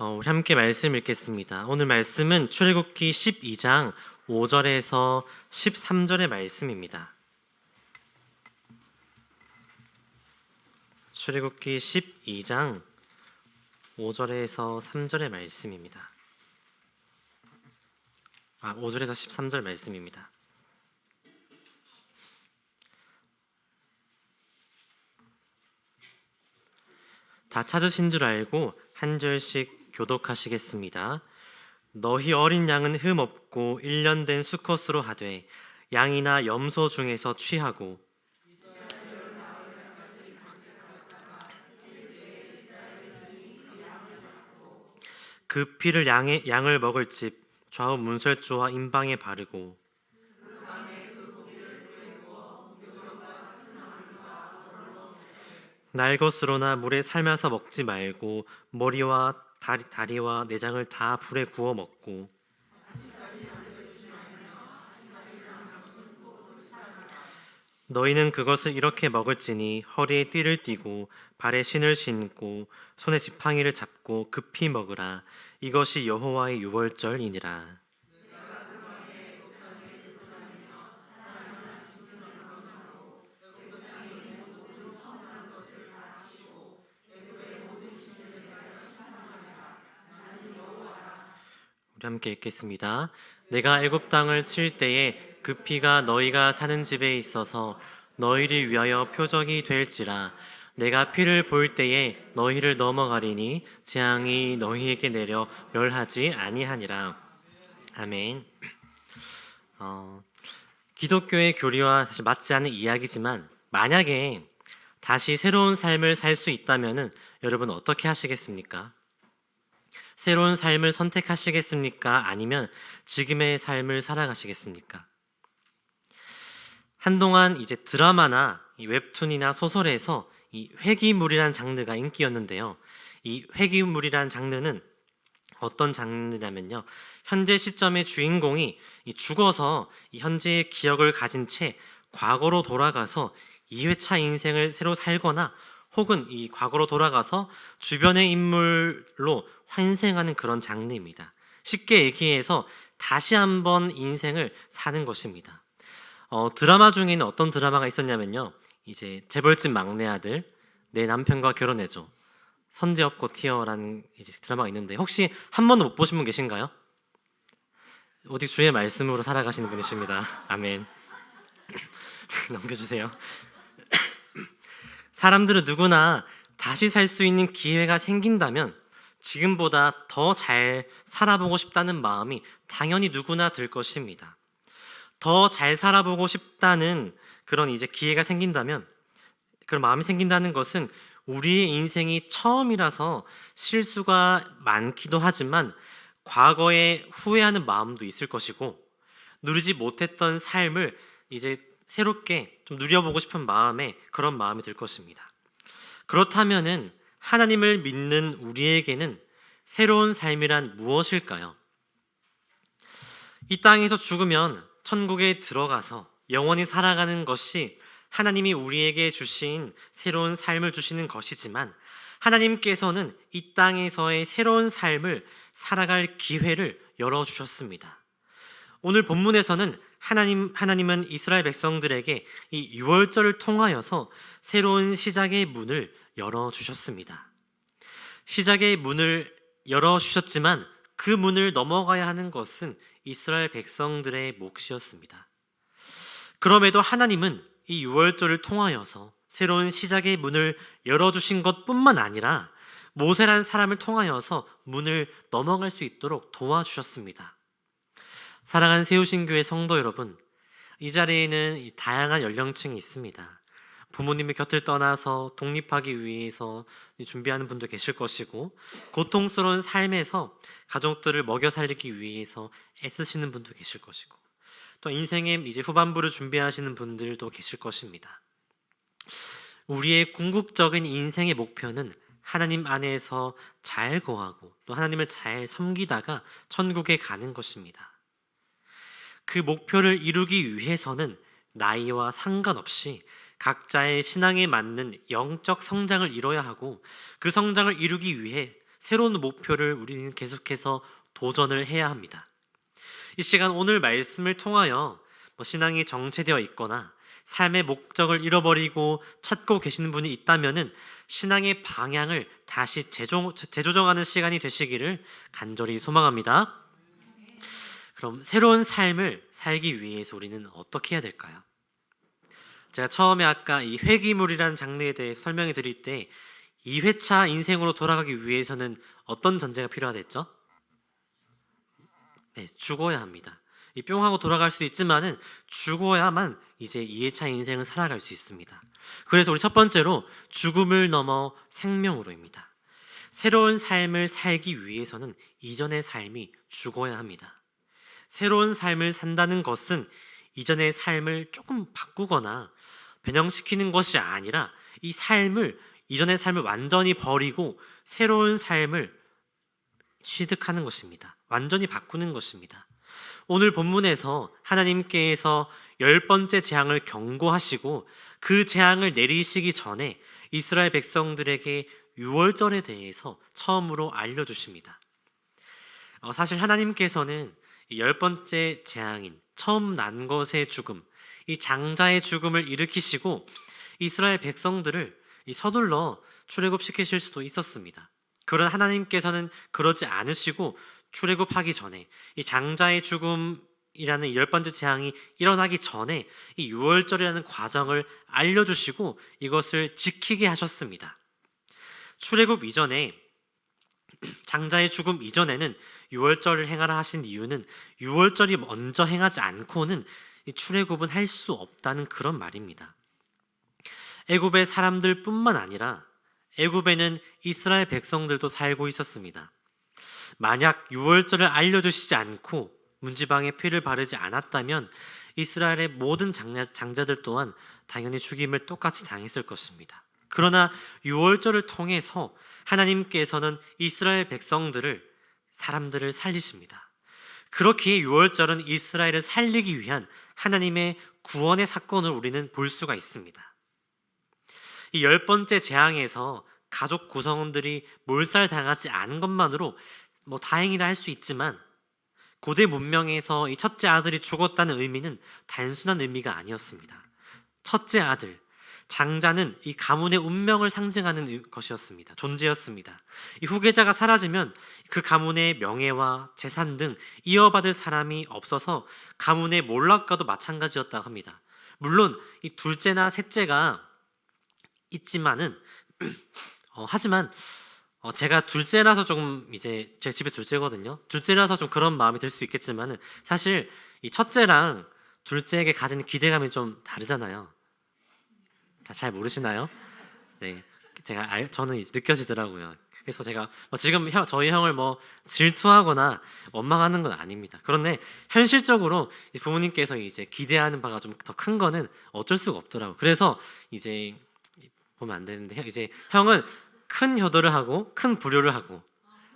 어, 우리 함께 말씀 읽겠습니다. 오늘 말씀은 출애굽기 12장 5절에서 13절의 말씀입니다. 출애굽기 12장 5절에서 3절의 말씀입니다. 아, 5절에서 13절 말씀입니다. 다 찾으신 줄 알고 한 절씩 교독하시겠습니다. 너희 어린 양은 흠 없고 일년된 수컷으로 하되 양이나 염소 중에서 취하고 그 피를 양의 양을 먹을 집 좌우 문설주와 임방에 바르고 날 것으로나 물에 삶아서 먹지 말고 머리와 다리, 다리와 내장을 다 불에 구워 먹고. 너희는 그것을 이렇게 먹을지니 허리에 띠를 띠고 발에 신을 신고 손에 지팡이를 잡고 급히 먹으라. 이것이 여호와의 유월절이니라 우리 함께 읽겠습니다. 내가 애굽 땅을 칠 때에 그 피가 너희가 사는 집에 있어서 너희를 위하여 표적이 될지라 내가 피를 볼 때에 너희를 넘어가리니 재앙이 너희에게 내려 멸하지 아니하니라. 아멘. 어, 기독교의 교리와 사실 맞지 않는 이야기지만 만약에 다시 새로운 삶을 살 수 있다면은 여러분 어떻게 하시겠습니까? 새로운 삶을 선택하시겠습니까? 아니면 지금의 삶을 살아가시겠습니까? 한동안 이제 드라마나 이 웹툰이나 소설에서 이 회기물이란 장르가 인기였는데요. 이 회기물이란 장르는 어떤 장르냐면요. 현재 시점의 주인공이 이 죽어서 이 현재의 기억을 가진 채 과거로 돌아가서 2회차 인생을 새로 살거나 혹은 이 과거로 돌아가서 주변의 인물로 환생하는 그런 장르입니다. 쉽게 얘기해서 다시 한번 인생을 사는 것입니다. 어, 드라마 중에는 어떤 드라마가 있었냐면요. 이제 재벌집 막내 아들 내 남편과 결혼해줘 선제 없고 티어라는 드라마가 있는데 혹시 한 번도 못 보신 분 계신가요? 어디 주의 말씀으로 살아가시는 분이십니다. 아멘. 넘겨주세요. 사람들은 누구나 다시 살 수 있는 기회가 생긴다면 지금보다 더 잘 살아보고 싶다는 마음이 당연히 누구나 들 것입니다. 더 잘 살아보고 싶다는 그런 이제 기회가 생긴다면 그런 마음이 생긴다는 것은 우리의 인생이 처음이라서 실수가 많기도 하지만 과거에 후회하는 마음도 있을 것이고 누리지 못했던 삶을 이제 새롭게 좀 누려보고 싶은 마음에 그런 마음이 들 것입니다. 그렇다면은 하나님을 믿는 우리에게는 새로운 삶이란 무엇일까요? 이 땅에서 죽으면 천국에 들어가서 영원히 살아가는 것이 하나님이 우리에게 주신 새로운 삶을 주시는 것이지만 하나님께서는 이 땅에서의 새로운 삶을 살아갈 기회를 열어 주셨습니다. 오늘 본문에서는 하나님 하나님은 이스라엘 백성들에게 이 유월절을 통하여서 새로운 시작의 문을 열어 주셨습니다. 시작의 문을 열어 주셨지만 그 문을 넘어가야 하는 것은 이스라엘 백성들의 몫이었습니다. 그럼에도 하나님은 이 유월절을 통하여서 새로운 시작의 문을 열어 주신 것뿐만 아니라 모세란 사람을 통하여서 문을 넘어갈 수 있도록 도와주셨습니다. 사랑하는 세우신교회 성도 여러분, 이 자리에는 다양한 연령층이 있습니다. 부모님의 곁을 떠나서 독립하기 위해서 준비하는 분도 계실 것이고, 고통스러운 삶에서 가족들을 먹여 살리기 위해서 애쓰시는 분도 계실 것이고, 또 인생의 이제 후반부를 준비하시는 분들도 계실 것입니다. 우리의 궁극적인 인생의 목표는 하나님 안에서 잘 거하고 또 하나님을 잘 섬기다가 천국에 가는 것입니다. 그 목표를 이루기 위해서는 나이와 상관없이 각자의 신앙에 맞는 영적 성장을 이뤄야 하고 그 성장을 이루기 위해 새로운 목표를 우리는 계속해서 도전을 해야 합니다. 이 시간 오늘 말씀을 통하여 뭐 신앙이 정체되어 있거나 삶의 목적을 잃어버리고 찾고 계시는 분이 있다면은 신앙의 방향을 다시 재조, 재조정하는 시간이 되시기를 간절히 소망합니다. 그럼 새로운 삶을 살기 위해서 우리는 어떻게 해야 될까요? 제가 처음에 아까 이 회기물이라는 장르에 대해 설명해 드릴 때 2회차 인생으로 돌아가기 위해서는 어떤 전제가 필요하댔죠? 네, 죽어야 합니다. 이 뿅하고 돌아갈 수 있지만은 죽어야만 이제 2회차 인생을 살아갈 수 있습니다. 그래서 우리 첫 번째로 죽음을 넘어 생명으로입니다. 새로운 삶을 살기 위해서는 이전의 삶이 죽어야 합니다. 새로운 삶을 산다는 것은 이전의 삶을 조금 바꾸거나 변형시키는 것이 아니라 이 삶을 이전의 삶을 완전히 버리고 새로운 삶을 취득하는 것입니다. 완전히 바꾸는 것입니다. 오늘 본문에서 하나님께서 열 번째 재앙을 경고하시고 그 재앙을 내리시기 전에 이스라엘 백성들에게 유월절에 대해서 처음으로 알려주십니다. 어, 사실 하나님께서는 이 열 번째 재앙인 처음 난 것의 죽음, 이 장자의 죽음을 일으키시고 이스라엘 백성들을 이 서둘러 출애굽시키실 수도 있었습니다. 그러나 하나님께서는 그러지 않으시고 출애굽하기 전에 이 장자의 죽음이라는 이열 번째 재앙이 일어나기 전에 이 유월절이라는 과정을 알려주시고 이것을 지키게 하셨습니다. 출애굽 이전에 장자의 죽음 이전에는 유월절을 행하라 하신 이유는 유월절이 먼저 행하지 않고는 이 출애굽은 할 수 없다는 그런 말입니다. 애굽의 사람들뿐만 아니라 애굽에는 이스라엘 백성들도 살고 있었습니다. 만약 유월절을 알려주시지 않고 문지방에 피를 바르지 않았다면 이스라엘의 모든 장자, 장자들 또한 당연히 죽임을 똑같이 당했을 것입니다. 그러나 유월절을 통해서 하나님께서는 이스라엘 백성들을 사람들을 살리십니다. 그렇기에 유월절은 이스라엘을 살리기 위한 하나님의 구원의 사건을 우리는 볼 수가 있습니다. 이 열 번째 재앙에서 가족 구성원들이 몰살당하지 않은 것만으로 뭐 다행이라 할 수 있지만 고대 문명에서 이 첫째 아들이 죽었다는 의미는 단순한 의미가 아니었습니다. 첫째 아들, 장자는 이 가문의 운명을 상징하는 것이었습니다. 존재였습니다. 이 후계자가 사라지면 그 가문의 명예와 재산 등 이어받을 사람이 없어서 가문의 몰락과도 마찬가지였다고 합니다. 물론 이 둘째나 셋째가 있지만은 어, 하지만 어, 제가 둘째라서 조금 이제 제 집에 둘째거든요. 둘째라서 좀 그런 마음이 들 수 있겠지만은 사실 이 첫째랑 둘째에게 가진 기대감이 좀 다르잖아요. 다잘 모르시나요? 네, 제가 알, 저는 느껴지더라고요. 그래서 제가 뭐 지금 형, 저희 형을 뭐 질투하거나 원망하는 건 아닙니다. 그런데 현실적으로 부모님께서 이제 기대하는 바가 좀 더 큰 거는 어쩔 수가 없더라고요. 그래서 이제 보면 안 되는데 이제 형은 큰 효도를 하고 큰 불효를 하고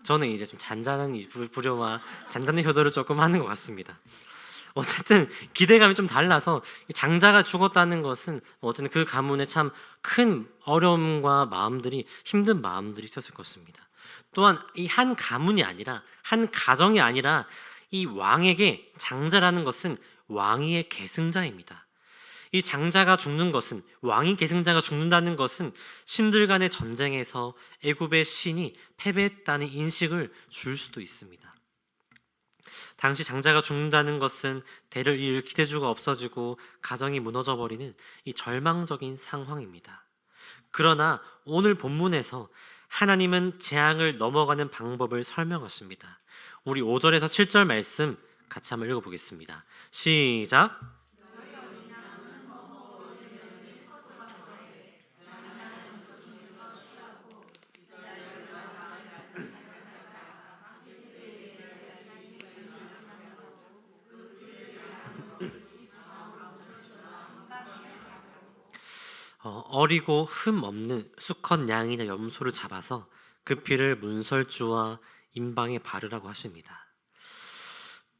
저는 이제 좀 잔잔한 불효와 잔잔한 효도를 조금 하는 것 같습니다. 어쨌든 기대감이 좀 달라서 이 장자가 죽었다는 것은 어쨌든 그 가문에 참 큰 어려움과 마음들이 힘든 마음들이 있었을 것입니다. 또한 이 한 가문이 아니라 한 가정이 아니라 이 왕에게 장자라는 것은 왕위의 계승자입니다. 이 장자가 죽는 것은 왕이 계승자가 죽는다는 것은 신들 간의 전쟁에서 애굽의 신이 패배했다는 인식을 줄 수도 있습니다. 당시 장자가 죽는다는 것은 대를 이을 기대주가 없어지고 가정이 무너져 버리는 이 절망적인 상황입니다. 그러나 오늘 본문에서 하나님은 재앙을 넘어가는 방법을 설명하십니다. 우리 5절에서 7절 말씀 같이 한번 읽어 보겠습니다. 시작. 어, 어리고 흠 없는 수컷 양이나 염소를 잡아서 그 피를 문설주와 임방에 바르라고 하십니다.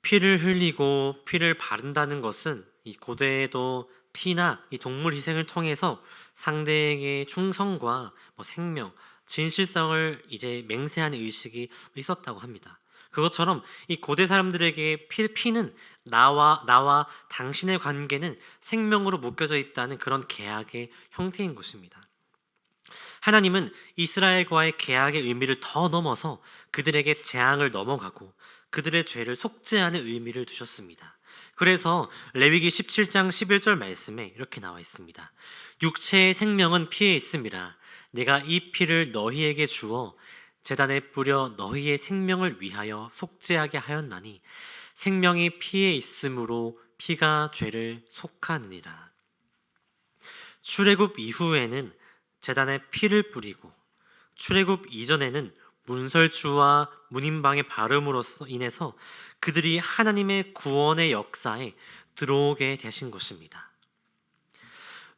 피를 흘리고 피를 바른다는 것은 이 고대에도 피나 이 동물 희생을 통해서 상대에게 충성과 뭐 생명, 진실성을 이제 맹세하는 의식이 있었다고 합니다. 그것처럼 이 고대 사람들에게 피, 피는 나와 나와 당신의 관계는 생명으로 묶여져 있다는 그런 계약의 형태인 것입니다. 하나님은 이스라엘과의 계약의 의미를 더 넘어서 그들에게 재앙을 넘어가고 그들의 죄를 속죄하는 의미를 두셨습니다. 그래서 레위기 17장 11절 말씀에 이렇게 나와 있습니다. 육체의 생명은 피에 있음이라 내가 이 피를 너희에게 주어 제단에 뿌려 너희의 생명을 위하여 속죄하게 하였나니 생명이 피에 있으므로 피가 죄를 속하느니라. 출애굽 이후에는 제단에 피를 뿌리고 출애굽 이전에는 문설주와 문인방의 발음으로서 인해서 그들이 하나님의 구원의 역사에 들어오게 되신 것입니다.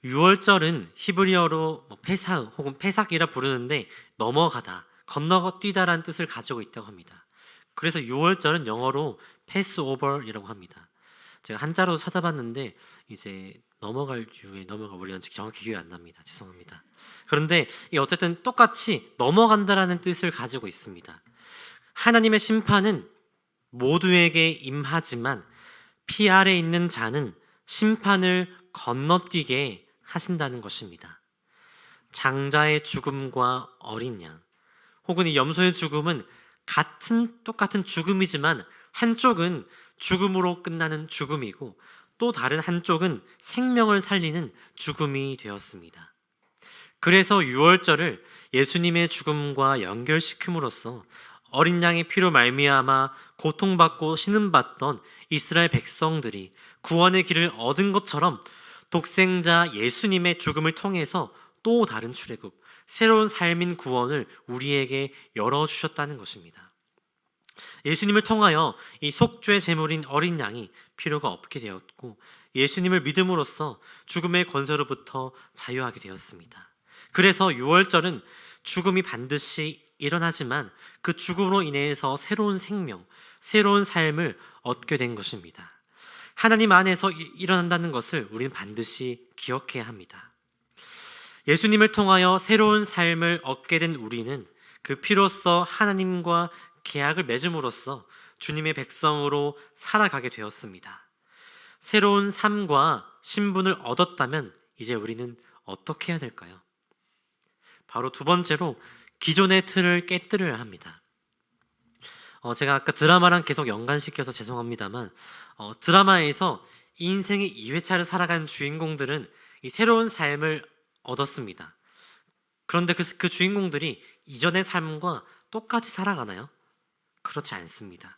유월절은 히브리어로 뭐 페사 혹은 페삭이라 부르는데 넘어가다, 건너가 뛰다라는 뜻을 가지고 있다고 합니다. 그래서 유월절은 영어로 패스오버이라고 합니다. 제가 한자로 찾아봤는데 이제 넘어갈 유에 넘어가 우리는 정확히 기억이 안 납니다. 죄송합니다. 그런데 이 어쨌든 똑같이 넘어간다라는 뜻을 가지고 있습니다. 하나님의 심판은 모두에게 임하지만 피 아래 있는 자는 심판을 건너뛰게 하신다는 것입니다. 장자의 죽음과 어린 양, 혹은 이 염소의 죽음은 같은 똑같은 죽음이지만 한쪽은 죽음으로 끝나는 죽음이고 또 다른 한쪽은 생명을 살리는 죽음이 되었습니다. 그래서 유월절을 예수님의 죽음과 연결시킴으로써 어린 양의 피로 말미암아 고통받고 신음받던 이스라엘 백성들이 구원의 길을 얻은 것처럼 독생자 예수님의 죽음을 통해서 또 다른 출애굽, 새로운 삶인 구원을 우리에게 열어 주셨다는 것입니다. 예수님을 통하여 이 속죄 제물인 어린 양이 필요가 없게 되었고 예수님을 믿음으로써 죽음의 권세로부터 자유하게 되었습니다. 그래서 유월절은 죽음이 반드시 일어나지만 그 죽음으로 인해서 새로운 생명, 새로운 삶을 얻게 된 것입니다. 하나님 안에서 일어난다는 것을 우리는 반드시 기억해야 합니다. 예수님을 통하여 새로운 삶을 얻게 된 우리는 그 피로써 하나님과 계약을 맺음으로써 주님의 백성으로 살아가게 되었습니다. 새로운 삶과 신분을 얻었다면 이제 우리는 어떻게 해야 될까요? 바로 두 번째로 기존의 틀을 깨뜨려야 합니다. 어, 제가 아까 드라마랑 계속 연관시켜서 죄송합니다만 어, 드라마에서 인생의 2회차를 살아간 주인공들은 이 새로운 삶을 얻었습니다. 그런데 그, 그 주인공들이 이전의 삶과 똑같이 살아가나요? 그렇지 않습니다.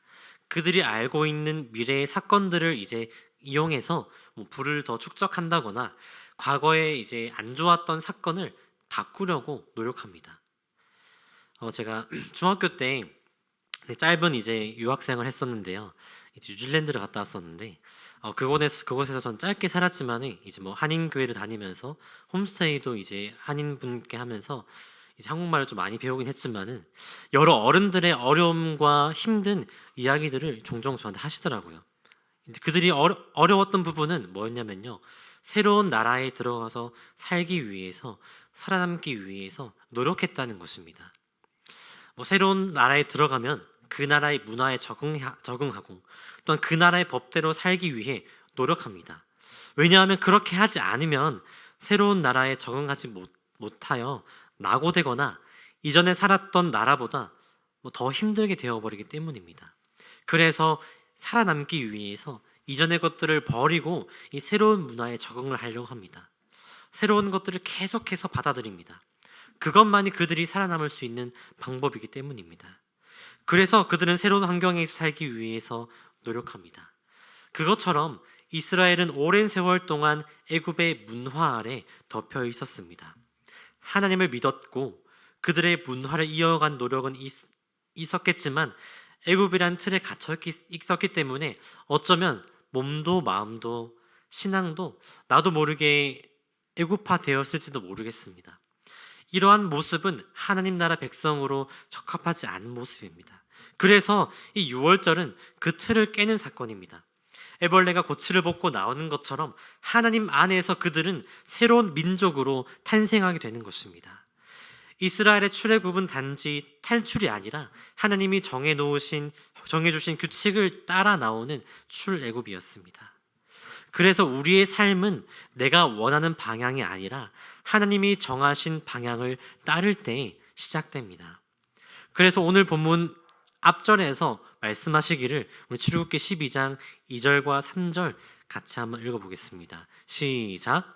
그들이 알고 있는 미래의 사건들을 이제 이용해서 뭐 불을 더 축적한다거나 과거에 이제 안 좋았던 사건을 바꾸려고 노력합니다. 어, 제가 중학교 때 짧은 이제 유학생을 했었는데요. 이제 뉴질랜드를 갔다 왔었는데 어, 그곳에서 그곳에서 전 짧게 살았지만 이제 뭐 한인 교회를 다니면서 홈스테이도 이제 한인 분께 하면서 한국말을 좀 많이 배우긴 했지만은 여러 어른들의 어려움과 힘든 이야기들을 종종 저한테 하시더라고요. 그들이 어려, 어려웠던 부분은 뭐였냐면요. 새로운 나라에 들어가서 살기 위해서 살아남기 위해서 노력했다는 것입니다. 뭐 새로운 나라에 들어가면 그 나라의 문화에 적응, 적응하고 또한 그 나라의 법대로 살기 위해 노력합니다. 왜냐하면 그렇게 하지 않으면 새로운 나라에 적응하지 못, 못하여 낙오되거나 이전에 살았던 나라보다 뭐더 힘들게 되어버리기 때문입니다. 그래서 살아남기 위해서 이전의 것들을 버리고 이 새로운 문화에 적응을 하려고 합니다. 새로운 것들을 계속해서 받아들입니다. 그것만이 그들이 살아남을 수 있는 방법이기 때문입니다. 그래서 그들은 새로운 환경에서 살기 위해서 노력합니다. 그것처럼 이스라엘은 오랜 세월 동안 애굽의 문화 아래 덮여 있었습니다. 하나님을 믿었고 그들의 문화를 이어간 노력은 있, 있었겠지만 애굽이란 틀에 갇혀 있었기 때문에 어쩌면 몸도 마음도 신앙도 나도 모르게 애굽화 되었을지도 모르겠습니다. 이러한 모습은 하나님 나라 백성으로 적합하지 않은 모습입니다. 그래서 이 6월절은 그 틀을 깨는 사건입니다. 애벌레가 고치를 벗고 나오는 것처럼 하나님 안에서 그들은 새로운 민족으로 탄생하게 되는 것입니다. 이스라엘의 출애굽은 단지 탈출이 아니라 하나님이 정해 놓으신 정해 주신 규칙을 따라 나오는 출애굽이었습니다. 그래서 우리의 삶은 내가 원하는 방향이 아니라 하나님이 정하신 방향을 따를 때 시작됩니다. 그래서 오늘 본문 앞절에서 말씀하시기를 우리 출애굽기 12장 2절과 3절 같이 한번 읽어 보겠습니다. 시작.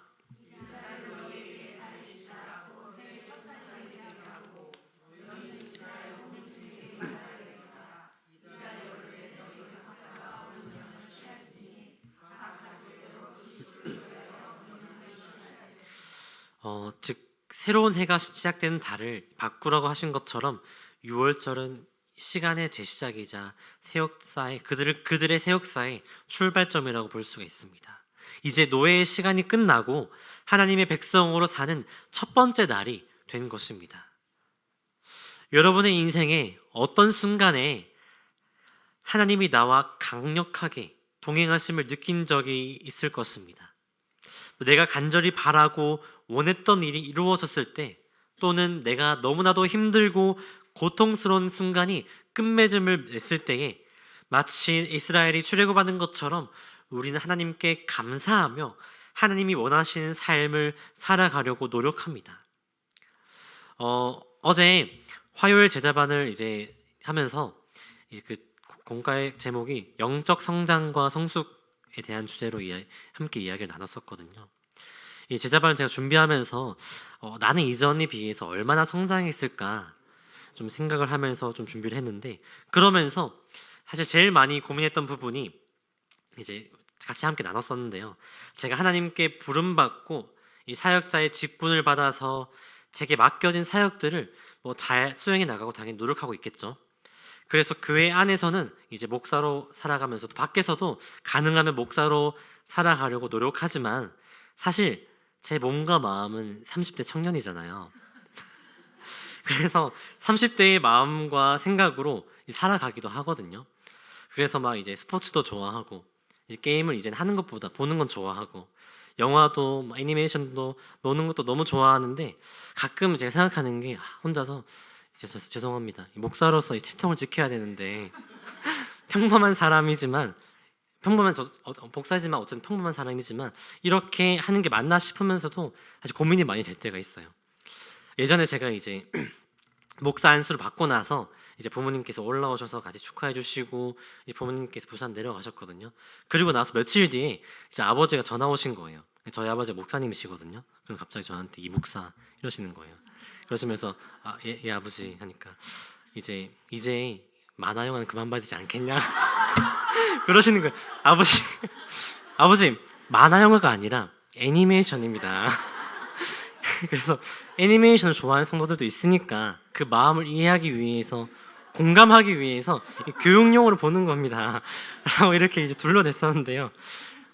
어, 즉 새로운 해가 시작되는 달을 바꾸라고 하신 것처럼 6월절은 시간의 재시작이자 세역사의 그들을 그들의 세역사의 출발점이라고 볼 수가 있습니다. 이제 노예의 시간이 끝나고 하나님의 백성으로 사는 첫 번째 날이 된 것입니다. 여러분의 인생에 어떤 순간에 하나님이 나와 강력하게 동행하심을 느낀 적이 있을 것입니다. 내가 간절히 바라고 원했던 일이 이루어졌을 때 또는 내가 너무나도 힘들고 고통스러운 순간이 끝맺음을 냈을 때에 마치 이스라엘이 출애굽하는 것처럼 우리는 하나님께 감사하며 하나님이 원하시는 삶을 살아가려고 노력합니다. 어, 어제 화요일 제자반을 이제 하면서 이그 공과의 제목이 영적 성장과 성숙에 대한 주제로 이야- 함께 이야기를 나눴었거든요. 이 제자반을 제가 준비하면서 어, 나는 이전에 비해서 얼마나 성장했을까 좀 생각을 하면서 좀 준비를 했는데 그러면서 사실 제일 많이 고민했던 부분이 이제 같이 함께 나눴었는데요. 제가 하나님께 부름 받고 이 사역자의 직분을 받아서 제게 맡겨진 사역들을 뭐 잘 수행해 나가고 당연히 노력하고 있겠죠. 그래서 교회 안에서는 이제 목사로 살아가면서 도 밖에서도 가능하면 목사로 살아가려고 노력하지만 사실 제 몸과 마음은 30대 청년이잖아요. 그래서 30대의 마음과 생각으로 살아가기도 하거든요. 그래서 막 이제 스포츠도 좋아하고 이제 게임을 이제 하는 것보다 보는 건 좋아하고 영화도 뭐 애니메이션도 노는 것도 너무 좋아하는데 가끔 제가 생각하는 게 아, 혼자서 죄송합니다. 목사로서 이 채통을 지켜야 되는데 평범한 사람이지만 평범한 저 어, 복사지만 어쨌든 평범한 사람이지만 이렇게 하는 게 맞나 싶으면서도 사실 고민이 많이 될 때가 있어요. 예전에 제가 이제 목사 안수를 받고 나서 이제 부모님께서 올라오셔서 같이 축하해 주시고 이제 부모님께서 부산 내려가셨거든요. 그리고 나서 며칠 뒤에 이제 아버지가 전화 오신 거예요. 저희 아버지 가 목사님이시거든요. 그럼 갑자기 저한테 이 목사 이러시는 거예요. 그러시면서 아, 예, 예 아버지 하니까 이제 이제 만화 영화는 그만 봐야 되지 않겠냐 그러시는 거예요. 아버지 아버지 만화 영화가 아니라 애니메이션입니다. 그래서 애니메이션을 좋아하는 성도들도 있으니까 그 마음을 이해하기 위해서 공감하기 위해서 이 교육용으로 보는 겁니다. 라고 이렇게 이제 둘러댔었는데요.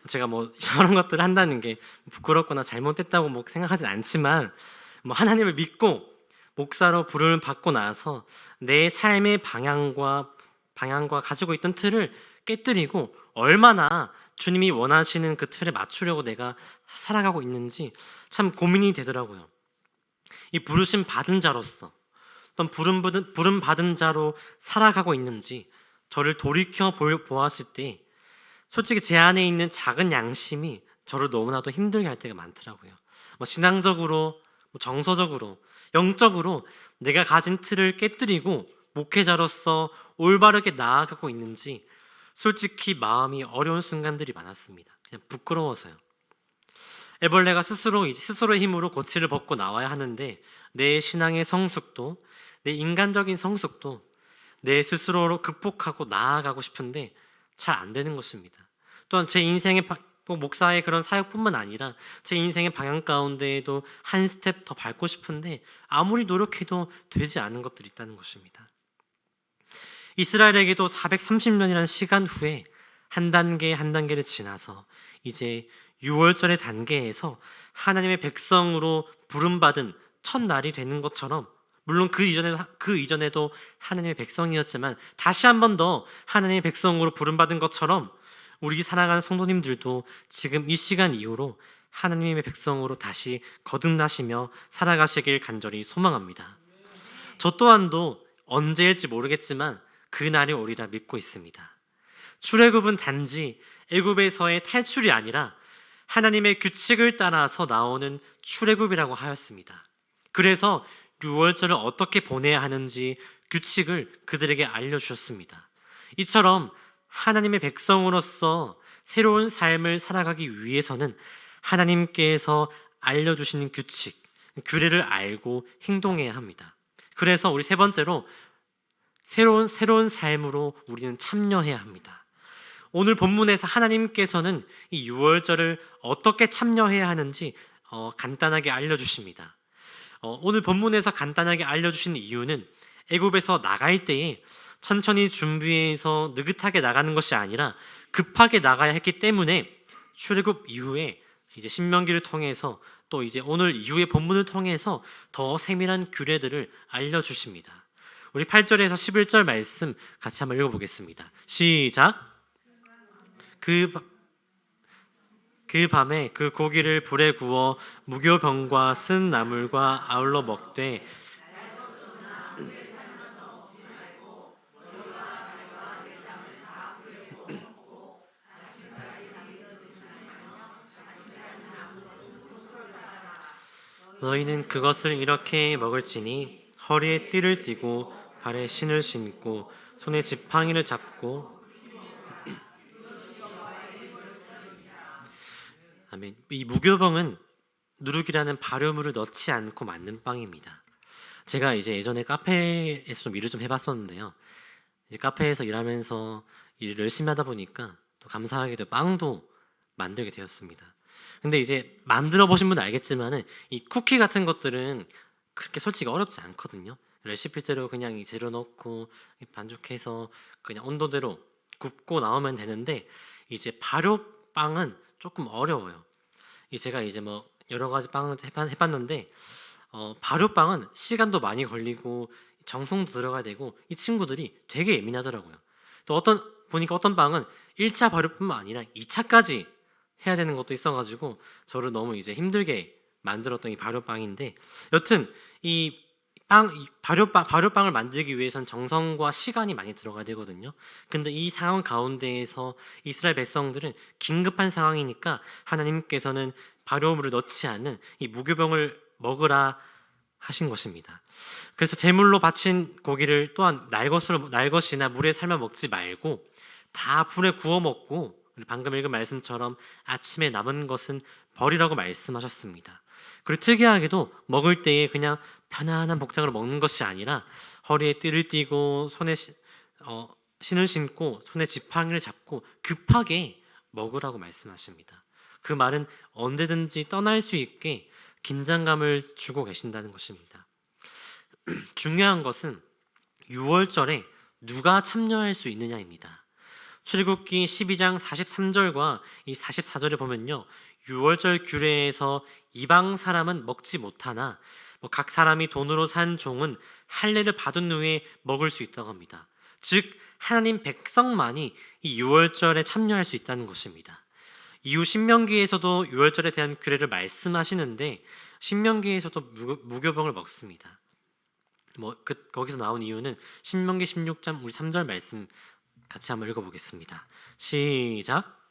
제가 뭐 저런 것들을 한다는 게 부끄럽거나 잘못됐다고 뭐 생각하진 않지만 뭐 하나님을 믿고 목사로 부름을 받고 나서 내 삶의 방향과 방향과 가지고 있던 틀을 깨뜨리고 얼마나 주님이 원하시는 그 틀에 맞추려고 내가 살아가고 있는지 참 고민이 되더라고요. 이 부르심 받은 자로서 어떤 부름 부름 받은 자로 살아가고 있는지 저를 돌이켜 보- 보았을 때 솔직히 제 안에 있는 작은 양심이 저를 너무나도 힘들게 할 때가 많더라고요. 뭐 신앙적으로, 뭐 정서적으로, 영적으로 내가 가진 틀을 깨뜨리고 목회자로서 올바르게 나아가고 있는지 솔직히 마음이 어려운 순간들이 많았습니다. 그냥 부끄러워서요. 애벌레가 스스로 스스로의 힘으로 고치를 벗고 나와야 하는데 내 신앙의 성숙도 내 인간적인 성숙도 내 스스로로 극복하고 나아가고 싶은데 잘 안 되는 것입니다. 또한 제 인생의 바- 꼭 목사의 그런 사역뿐만 아니라 제 인생의 방향 가운데에도 한 스텝 더 밟고 싶은데 아무리 노력해도 되지 않은 것들이 있다는 것입니다. 이스라엘에게도 430년이라는 시간 후에 한 단계 한 단계를 지나서 이제 6월절의 단계에서 하나님의 백성으로 부름받은 첫 날이 되는 것처럼 물론 그 이전에 그 이전에도 하나님의 백성이었지만 다시 한 번 더 하나님의 백성으로 부름받은 것처럼 우리 사랑하는 성도님들도 지금 이 시간 이후로 하나님의 백성으로 다시 거듭나시며 살아가시길 간절히 소망합니다. 저 또한도 언제일지 모르겠지만 그 날이 오리라 믿고 있습니다. 출애굽은 단지 애굽에서의 탈출이 아니라 하나님의 규칙을 따라서 나오는 출애굽이라고 하였습니다. 그래서 6월절을 어떻게 보내야 하는지 규칙을 그들에게 알려주셨습니다. 이처럼 하나님의 백성으로서 새로운 삶을 살아가기 위해서는 하나님께서 알려주시는 규칙, 규례를 알고 행동해야 합니다. 그래서 우리 세 번째로 새로운 새로운 삶으로 우리는 참여해야 합니다. 오늘 본문에서 하나님께서는 이 유월절을 어떻게 참여해야 하는지 어, 간단하게 알려주십니다. 어, 오늘 본문에서 간단하게 알려주신 이유는 애굽에서 나갈 때에 천천히 준비해서 느긋하게 나가는 것이 아니라 급하게 나가야 했기 때문에 출애굽 이후에 이제 신명기를 통해서 또 이제 오늘 이후의 본문을 통해서 더 세밀한 규례들을 알려주십니다. 우리 8절에서 11절 말씀 같이 한번 읽어보겠습니다. 시작. 그, 바- 그 밤에 그 고기를 불에 구워 무교병과 쓴 나물과 아울러 먹되 너희는 그것을 이렇게 먹을지니 허리에 띠를 띠고 발에 신을 신고 손에 지팡이를 잡고 아멘. 이 무교병은 누룩이라는 발효물을 넣지 않고 만든 빵입니다. 제가 이제 예전에 카페에서 좀 일을 좀 해봤었는데요. 이제 카페에서 일하면서 일을 열심히 하다 보니까 또 감사하게도 빵도 만들게 되었습니다. 근데 이제 만들어 보신 분은 알겠지만은 이 쿠키 같은 것들은 그렇게 솔직히 어렵지 않거든요. 레시피대로 그냥 이 재료 넣고 반죽해서 그냥 온도대로 굽고 나오면 되는데 이제 발효 빵은 조금 어려워요. 이 제가 이제 뭐 여러 가지 빵을 해봤- 해봤 는데 어, 발효 빵은 시간도 많이 걸리고 정성도 들어가야 되고 이 친구들이 되게 예민하더라고요. 또 어떤 보니까 어떤 빵은 1차 발효뿐만 아니라 2차까지 해야 되는 것도 있어가지고 저를 너무 이제 힘들게 만들었던 이 발효빵인데 여튼 이 빵, 이 발효빵, 발효빵을 만들기 위해선 정성과 시간이 많이 들어가야 되거든요. 근데 이 상황 가운데에서 이스라엘 백성들은 긴급한 상황이니까 하나님께서는 발효물을 넣지 않는 이 무교병을 먹으라 하신 것입니다. 그래서 제물로 바친 고기를 또한 날 것으로 날 것이나 물에 삶아 먹지 말고 다 불에 구워 먹고 방금 읽은 말씀처럼 아침에 남은 것은 버리라고 말씀하셨습니다. 그리고 특이하게도 먹을 때에 그냥 편안한 복장으로 먹는 것이 아니라 허리에 띠를 띠고 손에 시, 어, 신을 신고 손에 지팡이를 잡고 급하게 먹으라고 말씀하십니다. 그 말은 언제든지 떠날 수 있게 긴장감을 주고 계신다는 것입니다. 중요한 것은 6월절에 누가 참여할 수 있느냐입니다. 출애굽기 12장 43절과 이 44절에 보면요. 6월절 규례에서 이방 사람은 먹지 못하나 뭐 각 사람이 돈으로 산 종은 할례를 받은 후에 먹을 수 있다고 합니다. 즉 하나님 백성만이 이 6월절에 참여할 수 있다는 것입니다. 이후 신명기에서도 6월절에 대한 규례를 말씀하시는데 신명기에서도 무교, 무교병을 먹습니다. 뭐 그, 거기서 나온 이유는 신명기 16장 우리 3절 말씀 같이 한번 읽어보겠습니다. 시작.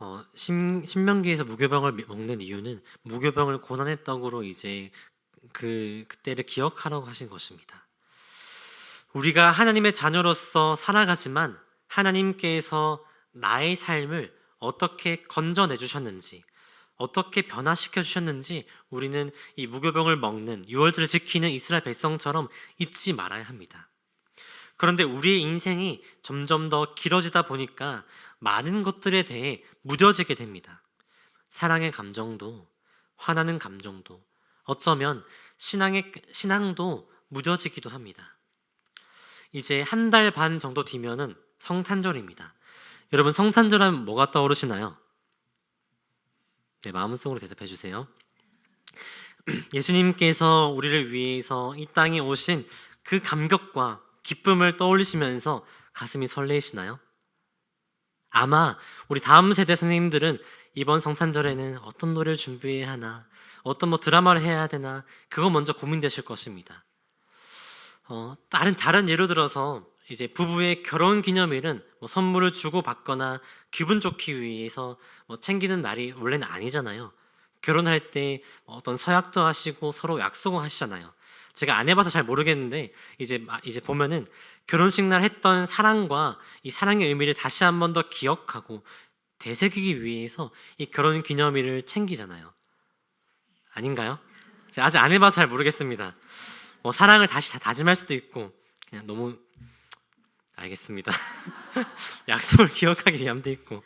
어, 신, 신명기에서 무교병을 미- 먹는 이유는 무교병을 고난의 떡으로 이제 그 그때를 기억하라고 하신 것입니다. 우리가 하나님의 자녀로서 살아가지만 하나님께서 나의 삶을 어떻게 건져내 주셨는지 어떻게 변화시켜 주셨는지 우리는 이 무교병을 먹는 유월절을 지키는 이스라엘 백성처럼 잊지 말아야 합니다. 그런데 우리의 인생이 점점 더 길어지다 보니까 많은 것들에 대해 무뎌지게 됩니다. 사랑의 감정도 화나는 감정도 어쩌면 신앙의 신앙도 무뎌지기도 합니다. 이제 한 달 반 정도 뒤면은 성탄절입니다. 여러분 성탄절 하면 뭐가 떠오르시나요? 네, 마음속으로 대답해 주세요. 예수님께서 우리를 위해서 이 땅에 오신 그 감격과 기쁨을 떠올리시면서 가슴이 설레시나요? 아마 우리 다음 세대 선생님들은 이번 성탄절에는 어떤 노래를 준비해야 하나, 어떤 뭐 드라마를 해야 되나, 그거 먼저 고민되실 것입니다. 어, 다른 다른 예로 들어서 이제 부부의 결혼 기념일은 뭐 선물을 주고 받거나 기분 좋기 위해서 뭐 챙기는 날이 원래는 아니잖아요. 결혼할 때 어떤 서약도 하시고 서로 약속을 하시잖아요. 제가 안 해봐서 잘 모르겠는데 이제 마- 이제 보면은 결혼식 날 했던 사랑과 이 사랑의 의미를 다시 한 번 더 기억하고 되새기기 위해서 이 결혼 기념일을 챙기잖아요. 아닌가요? 아직 안 해봐서 잘 모르겠습니다. 뭐 사랑을 다시 다 다짐할 수도 있고 그냥 너무 알겠습니다. 약속을 기억하기 위함도 있고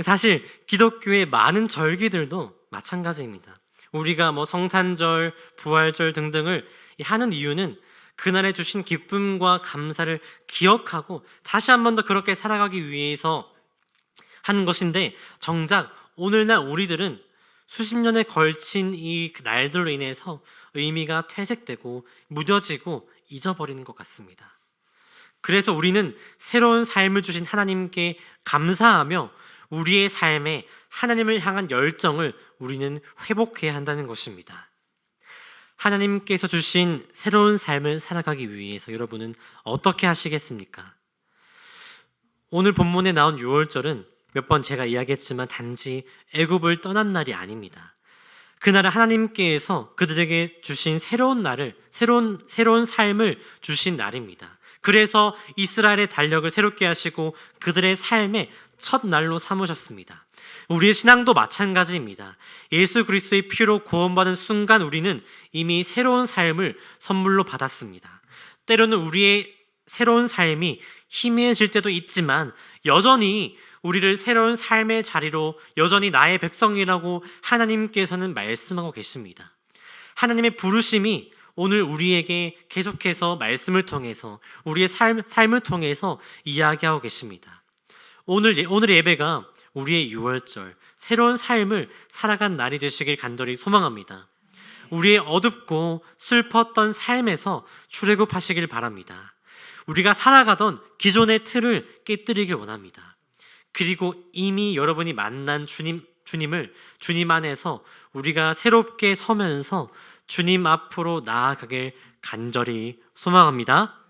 사실 기독교의 많은 절기들도 마찬가지입니다. 우리가 뭐 성탄절, 부활절 등등을 하는 이유는 그날에 주신 기쁨과 감사를 기억하고 다시 한 번 더 그렇게 살아가기 위해서 하는 것인데 정작 오늘날 우리들은 수십 년에 걸친 이 날들로 인해서 의미가 퇴색되고 무뎌지고 잊어버리는 것 같습니다. 그래서 우리는 새로운 삶을 주신 하나님께 감사하며 우리의 삶에 하나님을 향한 열정을 우리는 회복해야 한다는 것입니다. 하나님께서 주신 새로운 삶을 살아가기 위해서 여러분은 어떻게 하시겠습니까? 오늘 본문에 나온 6월절은 몇 번 제가 이야기했지만 단지 애굽을 떠난 날이 아닙니다. 그날은 하나님께서 그들에게 주신 새로운 날을 새로운 새로운 삶을 주신 날입니다. 그래서 이스라엘의 달력을 새롭게 하시고 그들의 삶의 첫 날로 삼으셨습니다. 우리의 신앙도 마찬가지입니다. 예수 그리스도의 피로 구원받은 순간 우리는 이미 새로운 삶을 선물로 받았습니다. 때로는 우리의 새로운 삶이 희미해질 때도 있지만 여전히 우리를 새로운 삶의 자리로 여전히 나의 백성이라고 하나님께서는 말씀하고 계십니다. 하나님의 부르심이 오늘 우리에게 계속해서 말씀을 통해서 우리의 삶, 삶을 통해서 이야기하고 계십니다. 오늘 예- 오늘 예배가 우리의 6월절 새로운 삶을 살아간 날이 되시길 간절히 소망합니다. 우리의 어둡고 슬펐던 삶에서 출애굽하시길 바랍니다. 우리가 살아가던 기존의 틀을 깨뜨리길 원합니다. 그리고 이미 여러분이 만난 주님 주님을 주님 안에서 우리가 새롭게 서면서 주님 앞으로 나아가길 간절히 소망합니다.